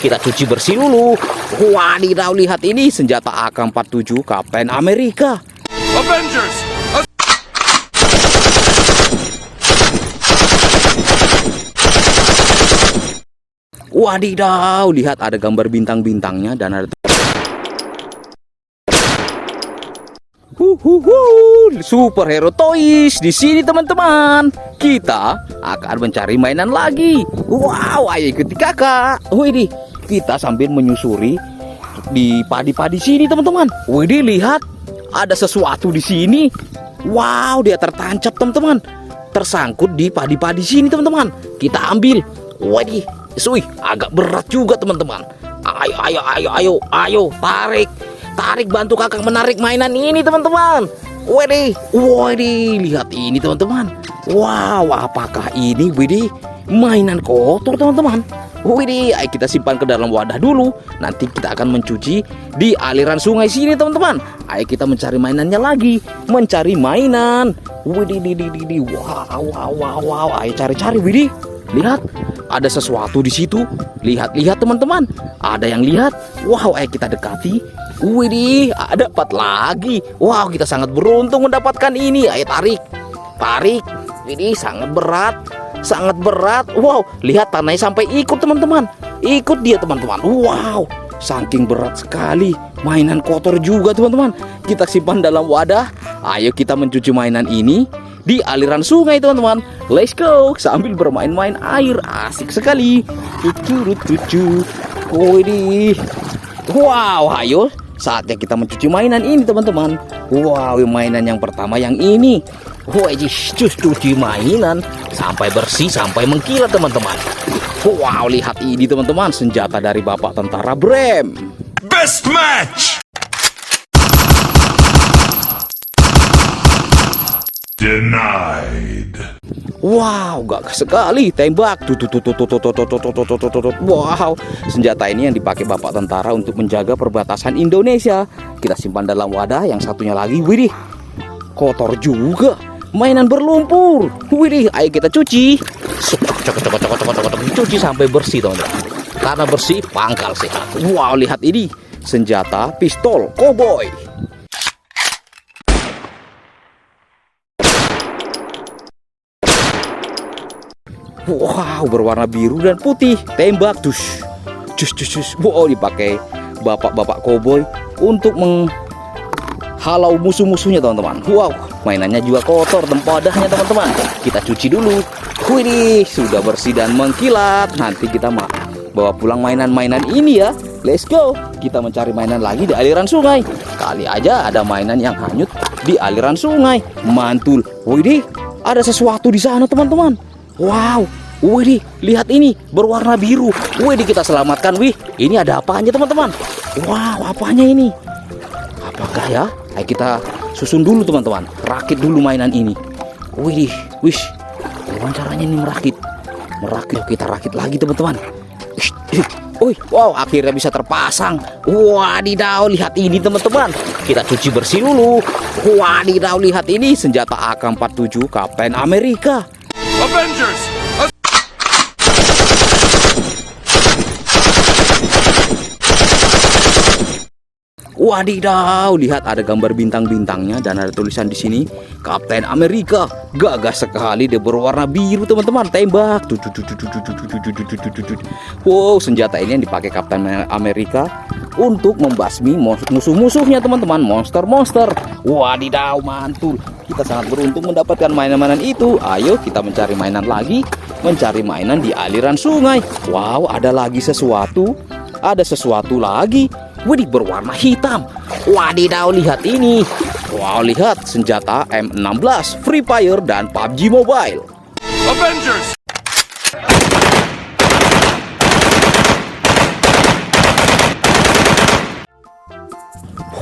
Kita cuci bersih dulu. Wadidaw, lihat ini senjata AK-47 Kapten Amerika. Avengers! Wadidaw, lihat ada gambar bintang-bintangnya dan ada Huhuhu, superhero toys di sini teman-teman. Kita akan mencari mainan lagi. Wow, ayo ikuti kakak. Wih kita sambil menyusuri di padi-padi sini teman-teman. Wih lihat ada sesuatu di sini. Wow, dia tertancap teman-teman. Tersangkut di padi-padi sini teman-teman. Kita ambil. Waduh, Sui, agak berat juga teman-teman. Ayo, ayo, ayo, ayo, ayo, tarik, tarik bantu kakak menarik mainan ini teman-teman. Wedi, wedi, lihat ini teman-teman. Wow, apakah ini Wedi? Mainan kotor teman-teman. Wedi, ayo kita simpan ke dalam wadah dulu. Nanti kita akan mencuci di aliran sungai sini teman-teman. Ayo kita mencari mainannya lagi, mencari mainan. Wedi, di, di, di, di. Wow, wow, wow, wow. Ayo cari-cari Wedi. Lihat, ada sesuatu di situ. Lihat-lihat teman-teman. Ada yang lihat. Wow, ayo kita dekati. Widih, ada empat lagi. Wow, kita sangat beruntung mendapatkan ini. Ayo tarik. Tarik. Widih, sangat berat. Sangat berat. Wow, lihat tanahnya sampai ikut teman-teman. Ikut dia teman-teman. Wow, saking berat sekali. Mainan kotor juga teman-teman. Kita simpan dalam wadah. Ayo kita mencuci mainan ini di aliran sungai teman-teman. Let's go. Sambil bermain-main air. Asik sekali. Tucu tucu Widih Wow ayo saatnya kita mencuci mainan ini teman-teman. Wow mainan yang pertama yang ini. Wajih cus cuci mainan. Sampai bersih sampai mengkilat teman-teman. Wow lihat ini teman-teman. Senjata dari bapak tentara Brem. Best match! Denied. Wow, gak sekali tembak. Wow, senjata ini yang dipakai bapak tentara untuk menjaga perbatasan Indonesia. Kita simpan dalam wadah. Yang satunya lagi, widih, kotor juga. Mainan berlumpur. Widih, ayo kita cuci. Cuci sampai bersih, teman-teman. Karena bersih, pangkal sehat. Wow, lihat ini senjata pistol koboi. Wow, berwarna biru dan putih. Tembak, dus, dus, dus, dus. Wow, dipakai bapak-bapak koboi untuk menghalau musuh-musuhnya, teman-teman. Wow, mainannya juga kotor, tempatnya teman-teman. Kita cuci dulu. Wih, sudah bersih dan mengkilat. Nanti kita mah bawa pulang mainan-mainan ini ya. Let's go. Kita mencari mainan lagi di aliran sungai. Kali aja ada mainan yang hanyut di aliran sungai. Mantul. Wih, ada sesuatu di sana, teman-teman. Wow, wih lihat ini berwarna biru. Wih kita selamatkan, wih. Ini ada apanya teman-teman? Wow, apanya ini? Apakah ya? Ayo kita susun dulu teman-teman. Rakit dulu mainan ini. Wih, wih. Gimana caranya ini merakit? Merakit, kita rakit lagi teman-teman. Wih, wow, akhirnya bisa terpasang. Wadidaw, lihat ini teman-teman. Kita cuci bersih dulu. Wadidaw, lihat ini senjata AK-47 Kapten Amerika. Avengers! Wadidaw, lihat ada gambar bintang-bintangnya dan ada tulisan di sini Kapten Amerika. Gagah sekali dia berwarna biru teman-teman. Tembak. Wow, senjata ini yang dipakai Kapten Amerika untuk membasmi musuh-musuhnya teman-teman, monster-monster. Wadidaw, mantul. Kita sangat beruntung mendapatkan mainan-mainan itu. Ayo kita mencari mainan lagi, mencari mainan di aliran sungai. Wow, ada lagi sesuatu. Ada sesuatu lagi. Widih berwarna hitam. Wadidaw lihat ini. Wow lihat senjata M16, Free Fire dan PUBG Mobile. Avengers!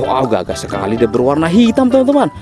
Wow gagah sekali dia berwarna hitam teman-teman.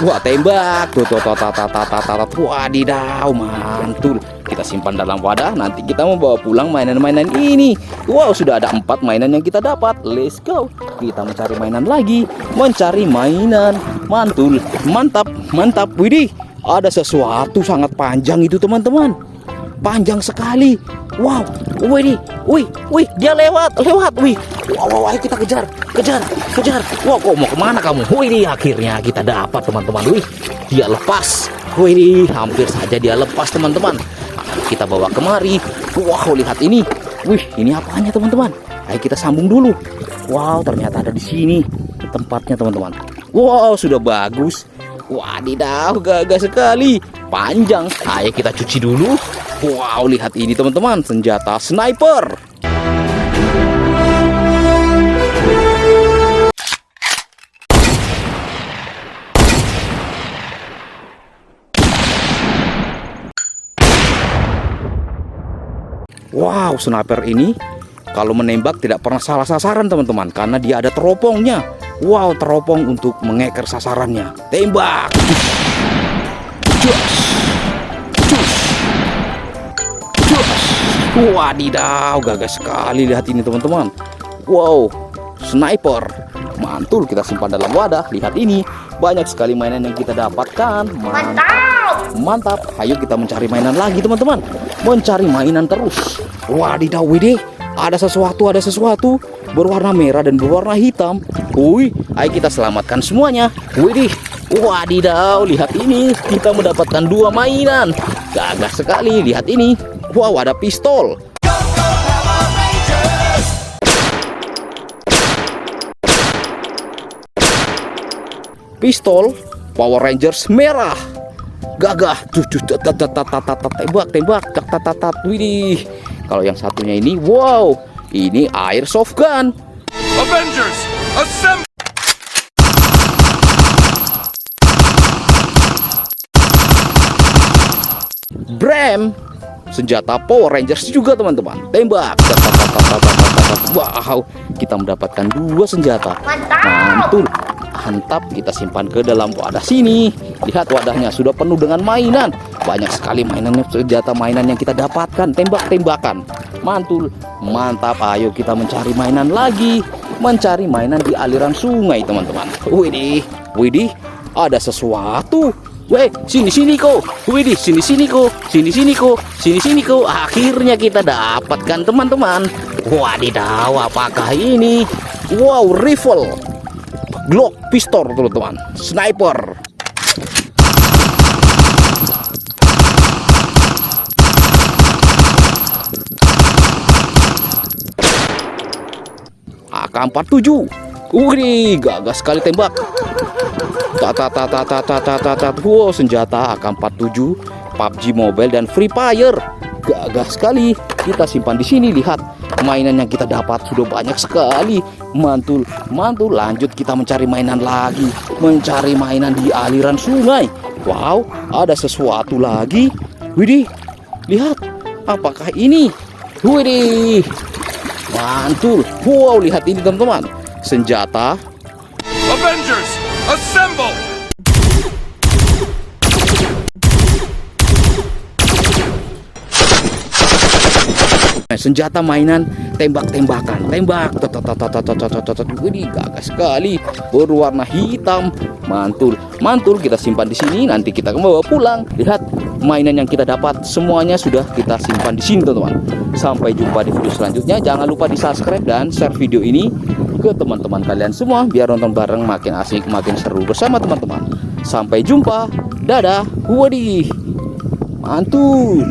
Wah tembak tuh tuh tuh tuh tuh tuh tuh tuh tuh wadidaw mantul. Kita simpan dalam wadah. Nanti kita mau bawa pulang mainan-mainan ini. Wow sudah ada empat mainan yang kita dapat. Let's go. Kita mencari mainan lagi. Mencari mainan. Mantul. Mantap. Mantap. Widih. Ada sesuatu sangat panjang itu teman-teman. Panjang sekali. Wow, wih nih, wih, wih, dia lewat, lewat, wih. Wow, wow, ayo kita kejar, kejar, kejar. Wow, kok mau ke mana kamu? Wih nih, akhirnya kita dapat teman-teman. Wih, dia lepas. Wih nih, hampir saja dia lepas teman-teman. Kita bawa kemari. Wow, lihat ini. Wih, ini apanya teman-teman? Ayo kita sambung dulu. Wow, ternyata ada di sini tempatnya teman-teman. Wow, sudah bagus. Wadidaw, gagah sekali. Panjang. Ayo kita cuci dulu. Wow, lihat ini teman-teman, senjata sniper. Wow, sniper ini kalau menembak tidak pernah salah sasaran teman-teman karena dia ada teropongnya. Wow, teropong untuk mengeker sasarannya. Tembak. Cus. Wadidaw, gagah sekali lihat ini teman-teman. Wow, sniper. Mantul kita simpan dalam wadah. Lihat ini, banyak sekali mainan yang kita dapatkan. Mantap. Mantap. Ayo kita mencari mainan lagi teman-teman. Mencari mainan terus. Wadidaw, widih. Ada sesuatu, ada sesuatu berwarna merah dan berwarna hitam. Wih, ayo kita selamatkan semuanya. Widih, wadidaw, lihat ini. Kita mendapatkan dua mainan. Gagah sekali, lihat ini. Wow, ada pistol. Pistol Power Rangers merah. Gagah, tembak, tembak. Widih. Kalau yang satunya ini, wow, ini airsoft gun. Avengers, assemble! Bram senjata Power Rangers juga teman-teman. Tembak. Wow kita mendapatkan dua senjata. Mantul. Mantap. Kita simpan ke dalam wadah sini. Lihat wadahnya sudah penuh dengan mainan. Banyak sekali mainannya senjata mainan yang kita dapatkan. Tembak-tembakan. Mantul. Mantap. Ayo kita mencari mainan lagi. Mencari mainan di aliran sungai teman-teman. Widih. Widih. Ada sesuatu Weh, sini sini kok. Widih, sini sini kok. Sini sini kok. Sini sini kok. Akhirnya kita dapatkan teman-teman. Wadidaw, apakah ini? Wow, rifle. Glock pistol teman-teman. Sniper. AK-47. Wih, gagah sekali tembak. Tata tata tata tata tata Wow senjata AK47 PUBG Mobile dan Free Fire. Gagah sekali. Kita simpan di sini lihat. Mainan yang kita dapat sudah banyak sekali. Mantul Mantul. Lanjut kita mencari mainan lagi. Mencari mainan di aliran sungai. Wow ada sesuatu lagi. Widih Lihat. Apakah ini? Widih Mantul. Wow lihat ini teman-teman. Senjata. Avengers, Senjata mainan tembak-tembakan. Tembak. Ini gagah sekali. Berwarna hitam. Mantul. Mantul kita simpan di sini. Nanti kita bawa pulang. Lihat mainan yang kita dapat semuanya sudah kita simpan di sini teman-teman. Sampai jumpa di video selanjutnya. Jangan lupa di subscribe dan share video ini ke teman-teman kalian semua biar nonton bareng makin asik makin seru bersama teman-teman. Sampai jumpa. Dadah. Wadih mantul